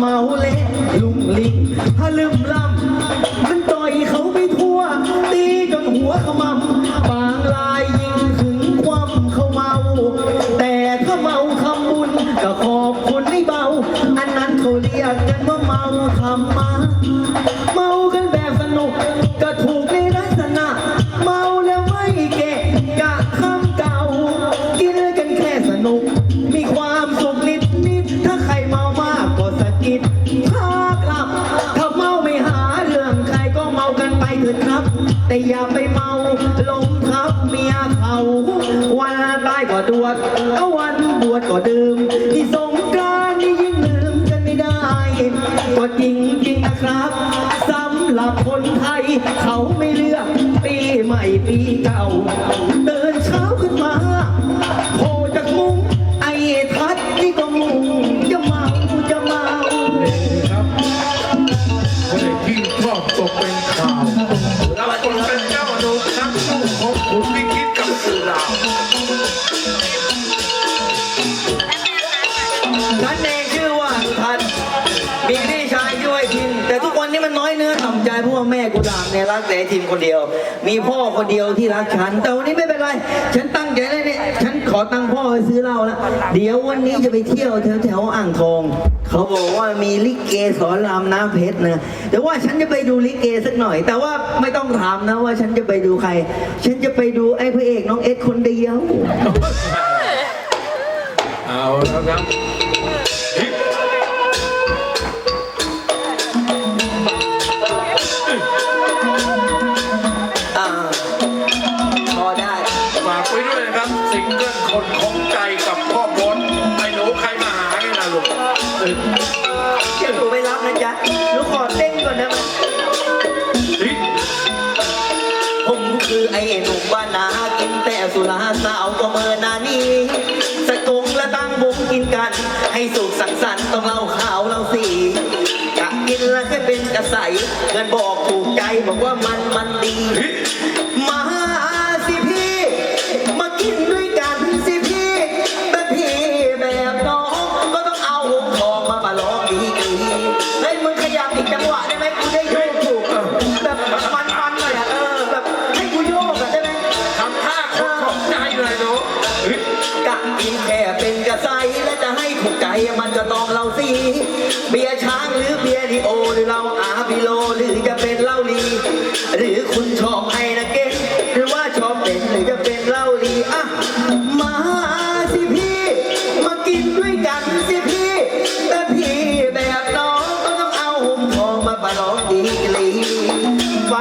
เมาเละลุงลิงฮะลืมลำมันต่อยเขาไปทั่ว ตีจนหัวขมำบางรายยิงถึงความเขาเมา แต่ถ้าเมาคำบุญก็ขอบคุณไม่เบา อันนั้นเขาเรียกกันว่าเมาธรรมะเมากันแบบสนุกก็ถูก ยเมาลงทับเมียเขาวันตายก็ดวดก็วันบวชก็ดื่มที่สงกรานต์นี่ยิ่งลืมกันไม่ได้ก็จริงจริงนะครับสำหรับคนไทย เขาไม่เลือกปีใหม่ปีเก่าเดินเช้าขึ้นมาโเพราะว่าแม่กูด่าเนี่ยรักแต่ไอ้ทิมคนเดียว มีพ่อคนเดียวที่รักฉัน แต่วันนี้ไม่เป็นไร ฉันตั้งใจแล้วเนี่ย ฉันขอตังค์พ่อไปซื้อเหล้าแล้วเดี๋ยววันนี้จะไปเที่ยวแถวแถวๆอ่างทอง เขาบอกว่ามีลิเกสอนรามน้ำเพชรนะแต่ว่าฉันจะไปดูลิเกสักหน่อย แต่ว่าไม่ต้องถามนะว่าฉันจะไปดูใคร ฉันจะไปดูไอ้พระเอกน้องเอ็ดคนเดียว เอาแล้วครับ นะครับซิงเกิลคนของใจกับพ่อบดไอ้หนูใครมาหาเนี่ยนะลูกเอ้ยเดี๋ยวหนูไปรับนะจ๊ะหนูขอเต้นก่อนนะเฮ้ยผมคือไอ้หนุ่มบ้านนากินแต่สุราสาวก็เมินนานี่สะกงและตั้งวงกินกัน ให้สุขสังสรรค์ต้องเล่าข่าวเล่าสีกะกินแล้วแค่เป็นกระใสเงินบอกถูกใจบอกว่ามันมันดี หรือเป็นเหล้าดีอะมาสิพี่ มากินด้วยกันสิพี่แต่พี่แบบน้องก็ต้องเอาหุ่มทองมาปรมีไป